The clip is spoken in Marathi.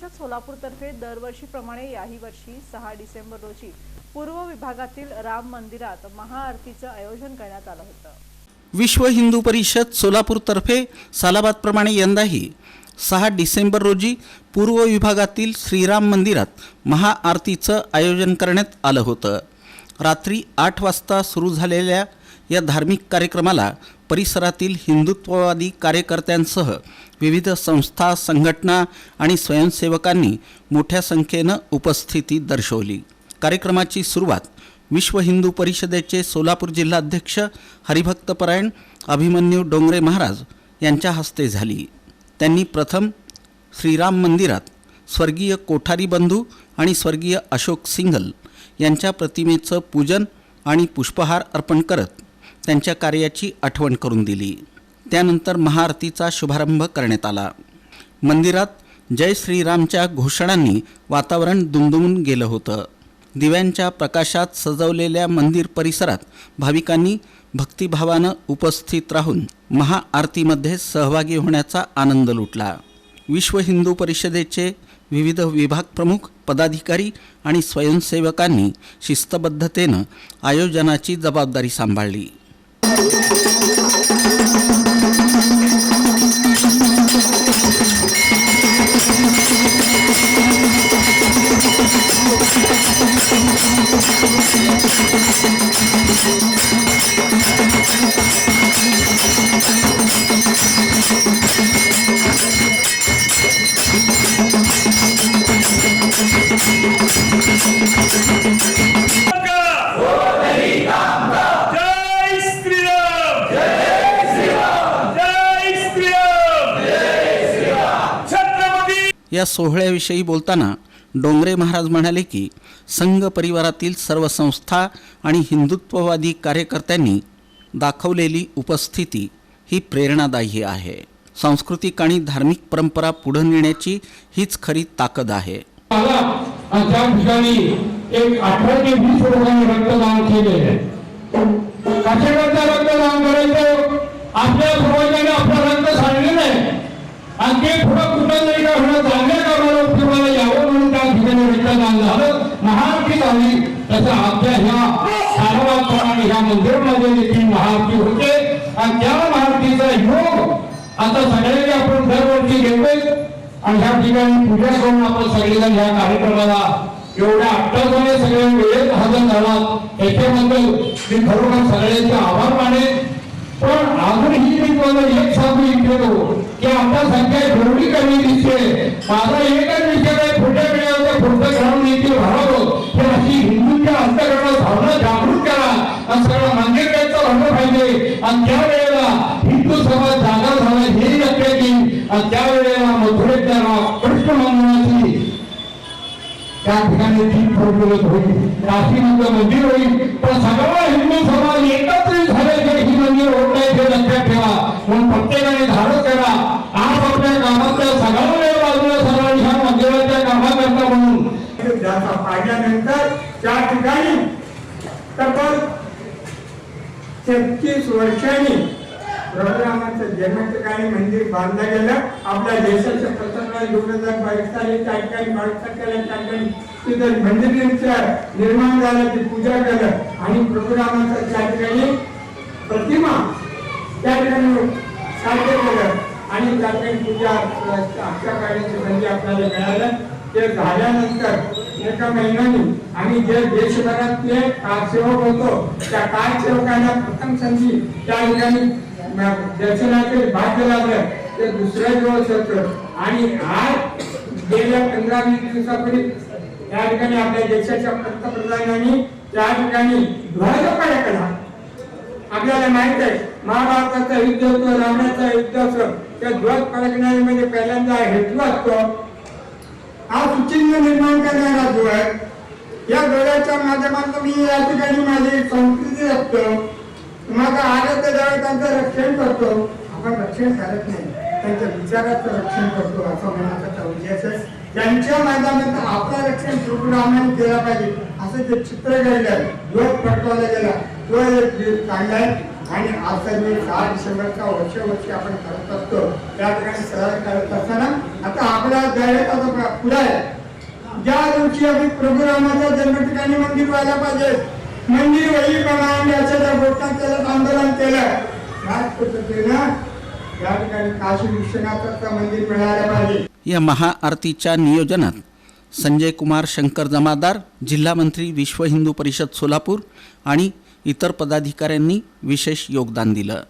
परिषद सोलापूरतर्फे दरवर्षीप्रमाणे याही वर्षी सहा डिसेंबर रोजी पूर्व विभागातील राम मंदिरात महाआरतीचं आयोजन करण्यात आलं होतं. विश्व हिंदू परिषद सोलापूरतर्फे सालाबादप्रमाणे यंदाही सहा डिसेंबर रोजी पूर्व विभागातील श्रीराम मंदिरात महाआरतीचं आयोजन करण्यात आलं होतं. रात्री आठ वाजता सुरू झालेल्या या धार्मिक कार्यक्रमाला परिसरातील हिंदुत्ववादी कार्यकर्त्यांसह विविध संस्था संघटना आणि स्वयंसेवकांनी मोठ्या संख्येनं उपस्थिती दर्शवली. कार्यक्रमाची सुरुवात विश्व हिंदू परिषदेचे सोलापूर जिल्हाध्यक्ष हरिभक्तपरायण अभिमन्यू डोंगरे महाराज यांच्या हस्ते झाली. त्यांनी प्रथम श्रीराम मंदिरात स्वर्गीय कोठारी बंधू आणि स्वर्गीय अशोक सिंघल यांच्या प्रतिमेचं पूजन आणि पुष्पहार अर्पण करत त्यांच्या कार्याची आठवण करून दिली. त्यानंतर महाआरतीचा शुभारंभ करण्यात आला. मंदिरात जय श्रीरामच्या घोषणांनी वातावरण दुमदुमून गेलं होतं. दिव्यांच्या प्रकाशात सजवलेल्या मंदिर परिसरात भाविकांनी भक्तिभावानं उपस्थित राहून महाआरतीमध्ये सहभागी होण्याचा आनंद लुटला. विश्व हिंदू परिषदेचे विविध विभाग प्रमुख पदाधिकारी आणि स्वयंसेवकांनी शिस्तबद्धतेनं आयोजनाची जबाबदारी सांभाळली. या सोहळ्याविषयी बोलताना डोंगरे महाराज म्हणाले की संघ परिवारातील सर्व संस्था आणि हिंदुत्ववादी कार्यकर्त्यांनी दाखवलेली उपस्थिती ही प्रेरणादायी आहे. सांस्कृतिक आणि धार्मिक परंपरा पुढे नेण्याची हीच खरी ताकद आहे. त्या ठिकाणी एक अठरा ते वीस लोकांनी रक्तदान केले. कशाकरता रक्तदान करायचं? आपल्या समाजाने आपलं रक्त सांडले नाही आणि ते पुढं कुठंतरी का होणं चांगल्या कामाला उपयोगाला यावं म्हणून त्या ठिकाणी रक्तदान झालं. महाआरती झाली. तसं आमच्या ह्या सारवाप्रमाणे ह्या मंदिरामध्ये देखील महाआरती होते. आणि त्या महाआरतीचा योग आता सगळ्यांनी आपण दरवर्षी घेतोय. आणि ह्या ठिकाणी पूजा करून आपण सगळेजण ह्या कार्यक्रमाला एवढ्या अट्टासाने सगळे वेळेत हजर झाला याच्याबद्दल मी खरोखर सगळ्यांचे आभार मानेन. पण अजूनही मी तुम्हाला एक सांगू इच्छितो की आता संख्या एवढी कमी दिसते. माझा एकच विचार आणि त्यावेळेला हिंदू सभा जागा झाला हे लक्षात येईल आणि त्यावेळेला वेळेला मथुरेत कृष्ण मंदिराची त्या ठिकाणी ती प्रज्वलित होईल काशीमध्ये मंदिर होईल. पण सगळा हिंदू समाज एकत्रित झाल्याचे ही मंदिर होत नाही हे लक्षात ठेवा. म्हणून प्रत्येकाने धाडस करा. आज आपल्या कामातल्या सगळ्या बाजूला सर्वांनी ह्या मंदिराच्या कामाकरता म्हणून. ज्याचा पाहिल्यानंतर त्या ठिकाणी तब्बल छत्तीस वर्षांनी प्रभुरामाचं जन्म मंदिर बांधलं गेलं. आपल्या देशाच्या प्रसंगात दोन हजार बावीस साली त्या ठिकाणी बावीस तारखेला त्या ठिकाणी तिथं मंदिरांचं निर्माण झालं ते पूजा केलं. आणि प्रभुरामाचं त्या ठिकाणी प्रतिमा त्या ठिकाणी साध्य केलं. आणि त्या ठिकाणी पूजा आजच्या काळाची संधी आपल्याला मिळालं. ते झाल्यानंतर एका महिन्याने आम्ही जे देशभरातले कारसेवक होतो त्या कारसेवकांना प्रथम संधी त्या ठिकाणी दर्शनाचे भाग्य लागलं ते दुसऱ्या दिवस होतं. आणि आज गेल्या पंधरा वीस दिवसापूर्वी या ठिकाणी आपल्या देशाच्या पंतप्रधानांनी त्या ठिकाणी ध्वजपाड्या केला. आपल्याला माहीत आहे महाभारताचं युद्ध होतं रावणाचं युद्ध असतं त्या ध्वज फडकणाऱ्यामध्ये पहिल्यांदा हेतू असतो हा सुचिन्ह निर्माण करणारा ध्वज या गळ्याच्या माध्यमातून मी या ठिकाणी माझी संस्कृती जपतो. माझा आरोग्य त्यांचं रक्षण करतो. आपण रक्षण करत नाही त्यांच्या विचाराचं रक्षण करतो असं म्हणायचं उद्देश त्यांच्या माध्यमातून आपलं रक्षण प्रभुरामाने केलं पाहिजे. असं जे चित्र घडलं ध्वज फडकवला गेला तो एक काढलाय आणि आजचा दिवस दहा डिसेंबरचा वर्ष वर्षी आपण करत असतो त्या ठिकाणी सहन करत असताना आता आपला जाहिरात आता पुढे आहे. ज्या दिवशी आम्ही प्रभू रामाच्या जन्म ठिकाणी मंदिर व्हायला पाहिजे मंदिर वही प्रमाणे असं जर घोषणा केलं आंदोलन केलं त्याच पद्धतीनं या ठिकाणी काशी विश्वनाथाचं मंदिर मिळायला पाहिजे. या महाआरतीच्या नियोजनात संजय कुमार शंकर जमादार जिल्हा मंत्री विश्व हिंदू परिषद सोलापूर आणि इतर पदाधिकाऱ्यांनी विशेष योगदान दिलं.